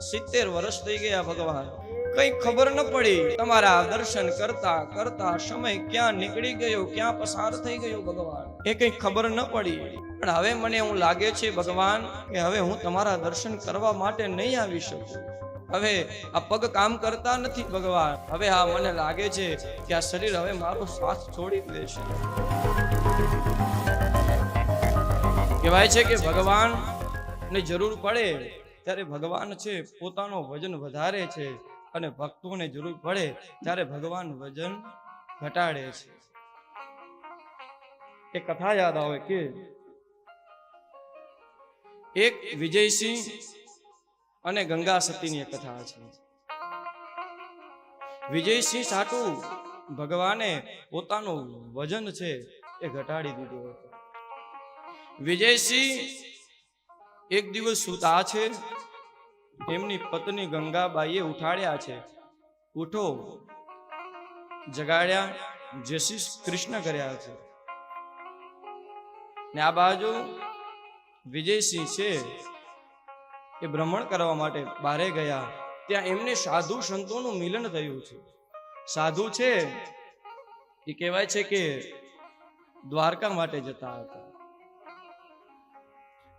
સિત્તેર વર્ષ થઈ ગયા ભગવાન. કઈ ખબર ન પડી. તમારા દર્શન કરતા કરતા સમય ક્યાં નીકળી ગયો, ક્યાં પસાર થઈ ગયો ભગવાન? એ કઈ ખબર ન પડી. પણ હવે મને એવું લાગે છે ભગવાન કે હવે હું તમારા દર્શન કરવા માટે નહીં આવી શકું. હવે આ પગ કામ કરતા નથી ભગવાન. હવે આ મને લાગે છે કે આ શરીર હવે મારો શ્વાસ છોડી દેશે. કહેવાય છે કે ભગવાન ને જરૂર પડે ત્યારે ભગવાન છે, પોતાનો વજન વધારે છે અને ભક્તોને જરૂર પડે ત્યારે ભગવાન વજન ઘટાડે છે. એ કથા યાદ આવે કે એક વિજયસિંહ અને ગંગા સતીની કથા છે. વિજયસિંહ સાટુ ભગવાને પોતાનું વજન છે એ ઘટાડી દીધું હતું. વિજયસિંહ એક દિવસ સુતા છે, એમની પત્ની ગંગાબાઈએ ઉઠાડ્યા છે. ઉઠો. જગાડ્યા જય શ્રી કૃષ્ણ કર્યા છે. ને આ બાજુ વિજયસિંહ છે, એ ભ્રમણ કરવા માટે બારે ગયા. ત્યાં એમને સાધુ સંતોનું મિલન થયું છે. સાધુ છે, એ કહેવાય છે કે દ્વારકા માટે જતા હતા.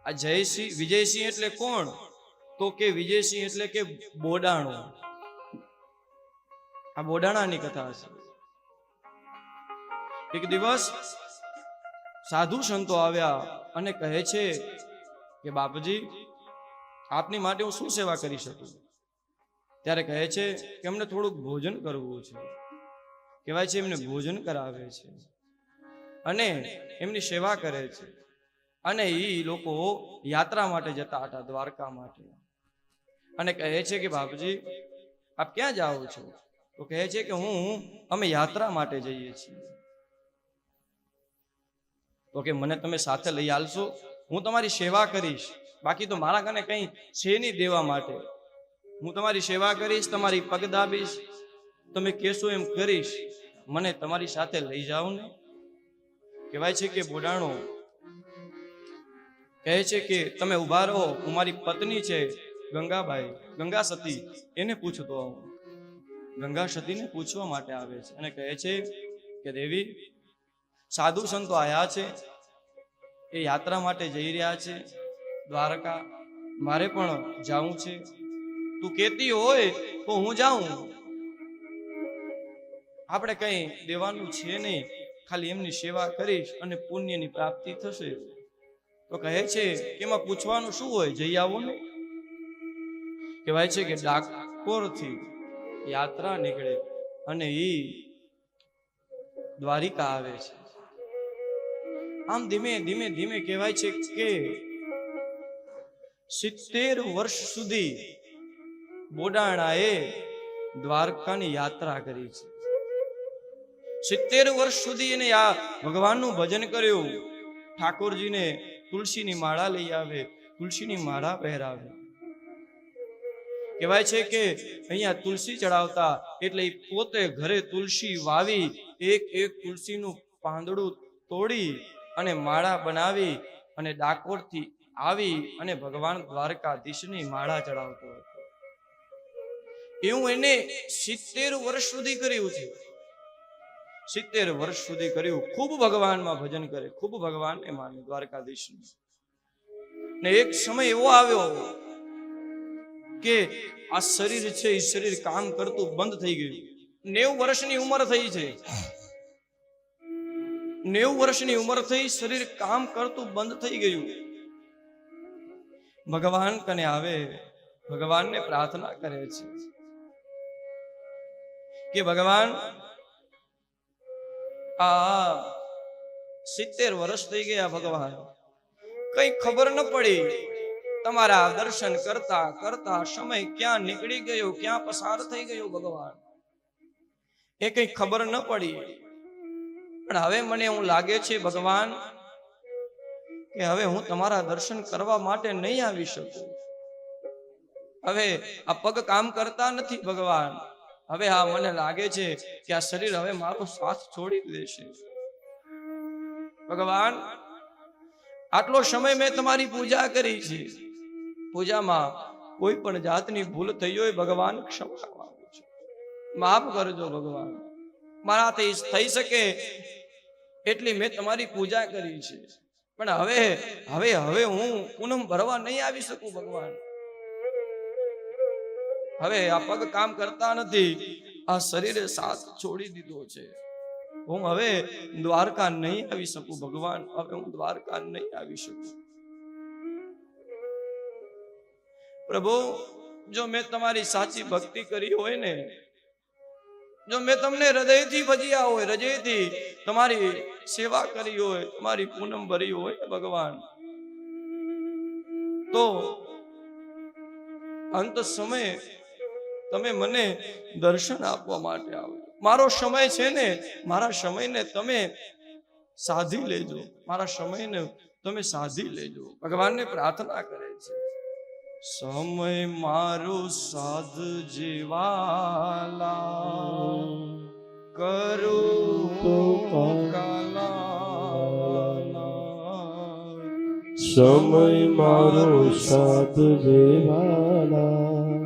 આ જયસિંહ, વિજયસિંહ એટલે કોણ? તો કે વિજયસિંહ એટલે કે બોડાણો. આ બોડાણાની કથા છે એક દિવસ સાધુ સંતો આવ્યા અને કહે છે કે, બાપજી, આપની માટે હું શું સેવા કરી શકું? ત્યારે કહે છે કે, અમને થોડુંક ભોજન કરવું છે. કહેવાય છે એમને ભોજન કરાવે છે. અને એમની સેવા કરે છે. અને એ લોકો યાત્રા માટે જતા હતા, દ્વારકા માટે. અને કહે છે કે, બાપજી, આપ ક્યાં જાઓ છો? તો કહે છે કે, હું, અમે યાત્રા માટે જઈએ છીએ. તો કે, મને તમે સાથે લઈ આવશો હું તમારી સેવા કરીશ. બાકી તો મારા કને કંઈ છે નહીં દેવા માટે. હું તમારી સેવા કરીશ, તમારી પગ દાબીશ, તમે કહેશો એમ કરીશ. મને તમારી સાથે લઈ જાઓ ને. કહેવાય છે કે, બોડાણો કહે છે કે તમે ઊભા રહો, હું મારી પત્ની છે ગંગાબાઈ ગંગા સતી, એને પૂછતો આવું. ગંગા સતીને પૂછવા માટે આવે છે અને કહે છે કે દેવી, સાધુ સંતો આવ્યા છે, એ યાત્રા માટે જઈ રહ્યા છે, દ્વારકા, મારે પણ જાવું છે. તું કેતી હોય તો હું જાઉં. આપણે કંઈ દેવાનું છે નહીં. ખાલી એમની સેવા કરીશ અને પુણ્યની પ્રાપ્તિ થશે. તો કહે છે કે એમાં પૂછવાનું શું હોય? જઈ આવો ને. કહેવાય છે કે ડાકોરથી યાત્રા નીકળે અને ઈ દ્વારિકા આવે છે. આમ ધીમે ધીમે ધીમે કહેવાય છે કે સિત્તેર વર્ષ સુધી બોડાણાએ દ્વારકાની યાત્રા કરી છે. સિત્તેર વર્ષ સુધી એને આ ભગવાનનું ભજન કર્યું. ઠાકોરજીને તુલસીની માળા લઈ આવે, તુલસીની માળા પહેરાવે. કહેવાય છે કે અહીંયા તુલસી ચડાવતા એટલે પોતે ઘરે તુલસી વાવી, એક એક તુલસીનું પાંદડું તોડી અને માળા બનાવી અને ડાકોરથી આવી અને ભગવાન દ્વારકાધીશની માળા ચડાવતો હતો. એવું એને સિત્તેર વર્ષ સુધી કર્યું છે. સિત્તેર વર્ષ સુધી કર્યું. ખૂબ ભગવાનમાં ભજન કરે. ખૂબ ભગવાનને માને દ્વારકાધીશને. ને એક સમય એવો આવ્યો કે આ શરીર છે, એ શરીર કામ કરતું બંધ થઈ ગયું. નેવું વર્ષની ઉંમર થઈ છે. નેવું વર્ષની ઉંમર થઈ શરીર કામ કરતું બંધ થઈ ગયું. ભગવાન કને આવે? ભગવાનને પ્રાર્થના કરે છે. કે ભગવાન આ સિત્તેર વર્ષ થઈ ગયા ભગવાન. કઈ ખબર ન પડી. તમારા દર્શન કરતા કરતા સમય ક્યાં નીકળી ગયો, ક્યાં પસાર થઈ ગયો ભગવાન. એ કઈ ખબર ન પડી. પણ હવે મને એવું લાગે છે ભગવાન, કે હવે હું તમારા દર્શન કરવા માટે નહીં આવી શકું. હવે આ પગ કામ કરતા નથી ભગવાન. હવે હા મને લાગે છે કે આ શરીર હવે મારો શ્વાસ છોડી દેશે. ભગવાન, આટલો સમય મેં તમારી પૂજા કરી છે. પૂજામાં કોઈ પણ જાતની ભૂલ થઈ હોય, ભગવાન ક્ષમા માંગુ છું. માફ કરજો ભગવાન. મારાથી થઈ શકે એટલી મેં તમારી પૂજા કરી છે. પણ હવે હવે હવે હું પૂનમ ભરવા નહીં આવી શકું ભગવાન. હવે આ પગ કામ કરતા નથી. આ શરીરે સાથ છોડી દીધો છે. હું હવે દ્વારકા નહીં આવી શકું, ભગવાન. હવે હું દ્વારકા નહીં આવી શકું. પ્રભુ, જો મેં તમારી સાચી ભક્તિ કરી હોય ને, જો મેં તમને હૃદયથી ભજ્યા હોય, હૃદયથી તમારી સેવા કરી હોય, તમારી પૂનમ ભરી હોય ભગવાન, તો અંત સમયે તમે મને દર્શન આપવા માટે આવો. મારો સમય છે ને, મારા સમયને તમે સાધી લેજો. મારા સમયને તમે સાધી લેજો. ભગવાનને પ્રાર્થના કરે છે. સમય મારો સાધ જેવાલા. કરો તો સમય મારો સાધ જેવાલા.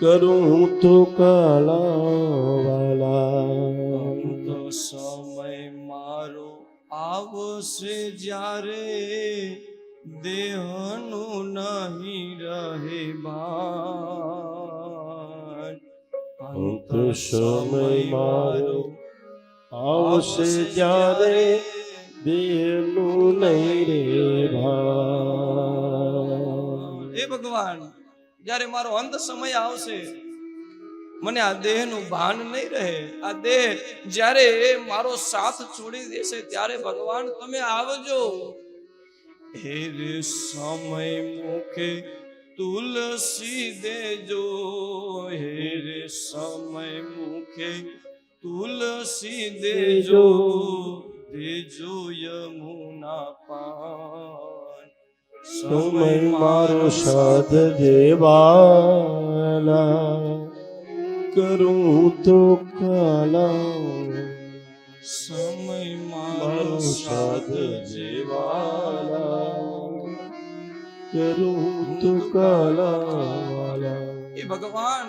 કરું તો કાલાવાલા. તો સમય મારો આવશે જ્યારે દેહનું નહીં રહે ભાન અંત સમય મારો આવશે જ્યારે દેહનું નહીં રે ભાન હે ભગવાન. જ્યારે મારો અંત સમય આવશે, મને આ દેહનું ભાન નહીં રહે. આ દેહ જ્યારે મારો સાથ છોડી દેશે, ત્યારે ભગવાન તમે આવજો. હે રે સમય મુખે તુલસી દેજો. હે રે સમય મુખે તુલસી દેજો. દેજો યમુના પાન સમય મારો સાધ જેવાલા કરું તો કાલા. સમય મારો સાથ જેવાલા કરું તો કાલાવાલા. એ ભગવાન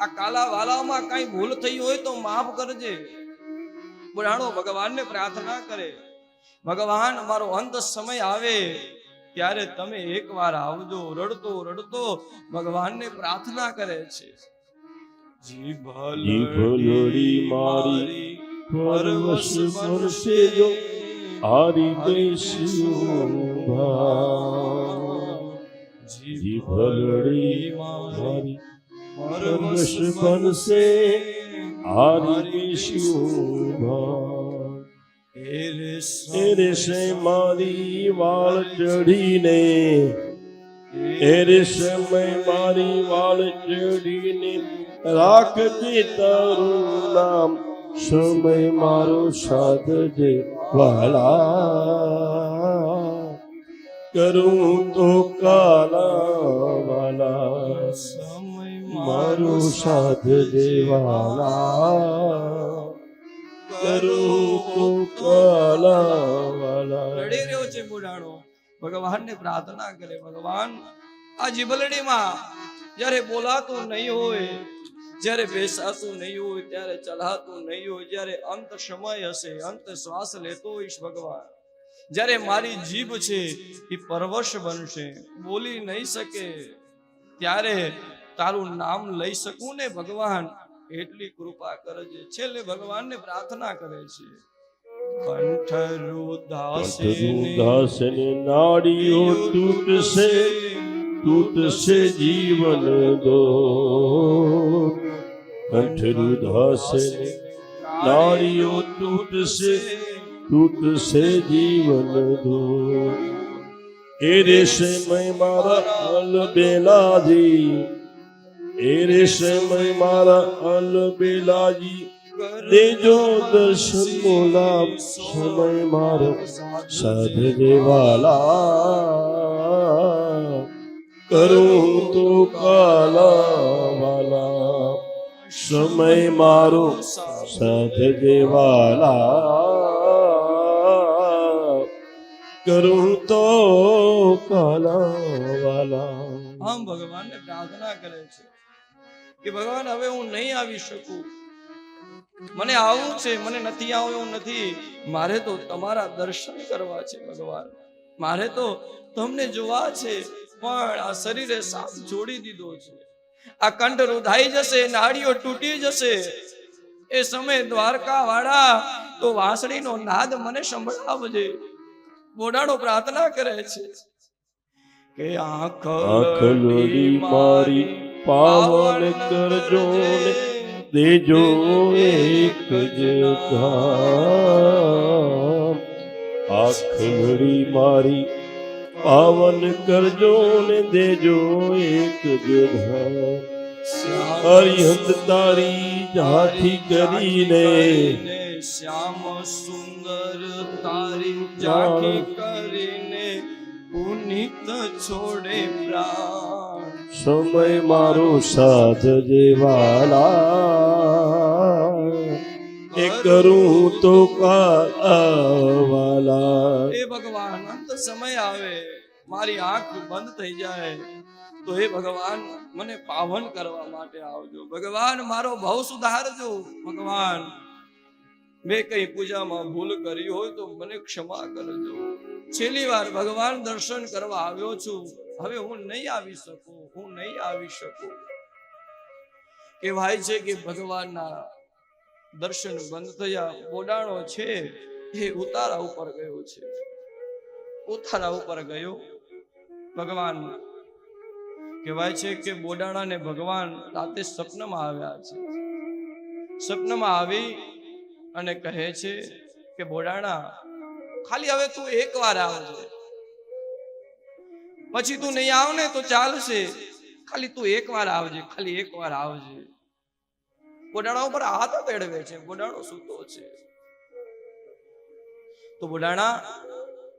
આ કાલા વાલામાં કઈ ભૂલ થઈ હોય તો માફ કરજે. પુરાણો ભગવાનને પ્રાર્થના કરે. ભગવાન મારો અંત સમય આવે. ત્યારે તમે એકવાર આવજો રડતો રડતો ભગવાનને પ્રાર્થના કરે છે. જી મારી પરવશ બનશે જો હારી દઈશું મારી પરવશ બનશે હારી દઈશું એ રેશે મારી વાળ ચડીને એ રે સમય મારી વાળ ચડીને રાખજે તારું નામ સમય મારો સાધજે વાલા કરું તો કાલા વાલા સમય મારું સાધજે વાલા કરું તો કાલા વાલા રડી રહ્યો ભગવાનને પ્રાર્થના કરે, ભગવાન આ જીભલડીમાં જ્યારે બોલાતું નહીં હોય, જ્યારે બેસાતું નહીં હોય, ત્યારે ચલાતું નહીં હોય, જ્યારે અંત સમય હશે, અંત શ્વાસ લેતો હોઈશ ભગવાન. જ્યારે મારી જીભ છે, એ પરવશ બનશે, બોલી નહીં શકે. ત્યારે તારું નામ લઈ શકું ને ભગવાન? એટલી કૃપા કરજે છેલ્લે ભગવાનને પ્રાર્થના કરે છે. કંઠરુ દાસે દાસને નાડીઓ તૂટશે તૂટશે જીવન દો. કંઠરું દાસને નાડીઓ તૂટશે તૂટશે જીવન દો. એ રેશે સમય મારા અલ બેલાજી એ રે સમય મારા અલ બેલાજી દેજો દર્શન બોલા સમય મારો સાધને દેવાલા કરું તો કાલા વાલા સમય મારો સાધને દેવાલા કરું તો કાલા વાલા આમ ભગવાનને પ્રાર્થના કરે છે. કે ભગવાન હવે હું નહીં આવી શકું. મને આવવું છે મને નથી આવું એવું નથી. મારે તો તમારા દર્શન કરવા છે ભગવાન. મારે તો તમને જોવા છે પણ આ શરીરે સાપ જોડી દીધો છે. આ કંઠ રૂધાઈ જશે નાડીઓ તૂટી જશે. એ સમય દ્વારકા વાળા તો વાંસળીનો નાદ મને સંભળાવજે. બોડાડો પ્રાર્થના કરે છે કે આંખ મારી પાવન કરજો ને દેજો એક જ ધામ. આંખલડી મારી પાવન કરજો ને દેજો એક જ ધામ. અરિહંત તારી જાઠી કરીને શ્યામ સુંદર તારી જાઠી કરીને પુનિત છોડે પ્રાણ. સમય મારો સાધ જેવાલા એ કરું તો કાવાલા એ ભગવાન અંત સમય આવે, મારી આંખ બંધ થઈ જાય, તો એ ભગવાન મને પાવન કરવા માટે આવજો. ભગવાન, મારો ભાવ સુધારજો, ભગવાન. મેં કઈ પૂજામાં ભૂલ કરી હોય તો મને ક્ષમા કરજો. છેલ્લી વાર ભગવાન દર્શન કરવા આવ્યો છું. હવે હું નહીં આવી શકું, હું નહીં આવી શકું. કહેવાય છે કે ભગવાનના દર્શન બંધ થયા. બોડાણો છે એ ઉતારા ઉપર ગયો છે. ઉતારા ઉપર ગયો. ભગવાન કહેવાય છે કે બોડાણાને ભગવાન રાતે સપનામાં આવ્યા છે. સપનામાં આવી અને કહે છે કે, બોડાણા, ખાલી હવે તું એકવાર આવજે. પછી તું નહીં આવ ને તો ચાલશે. ખાલી તું એકવાર આવજે, ખાલી એકવાર આવજે. બોડાણા ઉપર હાથ પેડવે છે, બોડાણો સૂતો છે. તો બોડાણા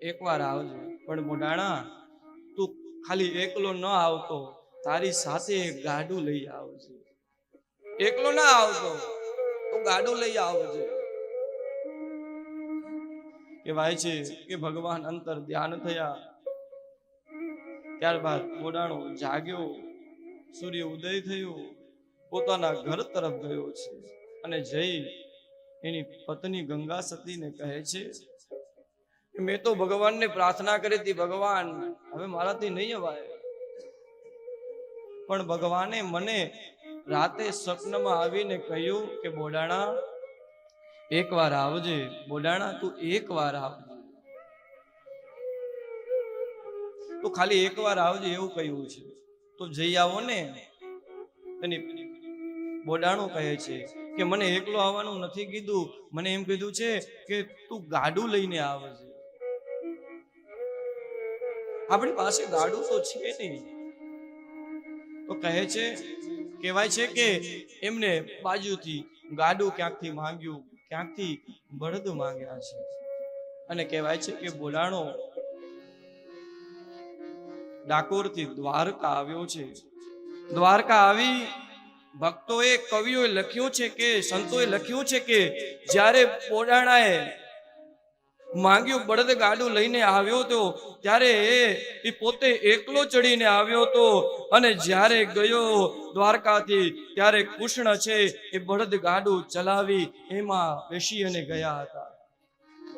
એકવાર આવજે, પણ બોડાણા, તું ખાલી એકલો ન આવતો. તારી સાથે ગાડું લઈ આવજે. એકલો ના આવતો, તો ગાડું લઈ આવજે. કહેવાય છે કે ભગવાન અંતર ધ્યાન થયા. ત્યારબાદ ઓડાણો જાગ્યો. સૂર્ય ઉદય થયો. પોતાના ઘર તરફ ગયો છે. અને જઈ એની પત્ની ગંગા સતીને કહે છે, મેં તો ભગવાનને પ્રાર્થના કરી હતી, ભગવાન, હવે મારાથી નહીં અવાય. પણ ભગવાને મને રાતે સ્વપ્નમાં આવીને કહ્યું કે, બોડાણા એકવાર આવજે બોડાણા તું એકવાર આવજે તો ખાલી એકવાર આવજે એવું કહ્યું છે. તો જઈ આવો ને. બોડાણો કહે છે કે મને એકલો આવવાનું નથી કીધું. મને એમ કીધું છે કે તું ગાડું લઈને આવજે. આપણી પાસે ગાડું તો છે નહીં. તો કહે છે, કહેવાય છે કે એમને બાજુથી ગાડું ક્યાંકથી માંગ્યું? ક્યાંકથી બળદ માંગ્યા છે? અને કહેવાય છે કે બોલાણો ડાકોરથી દ્વારકા આવ્યો છે. દ્વારકા આવી ભક્તોએ કવિઓએ લખ્યું છે કે, સંતોએ લખ્યું છે કે જ્યારે પોડાણાએ માંગ્યું, બળદ ગાડું લઈને આવ્યો તો ત્યારે એ પોતે એકલો ચડીને આવ્યો હતો અને જ્યારે ગયો દ્વારકાથી, ત્યારે કૃષ્ણ છે એ બળદ ગાડું ચલાવી એમાં બેસી અને ગયા હતા.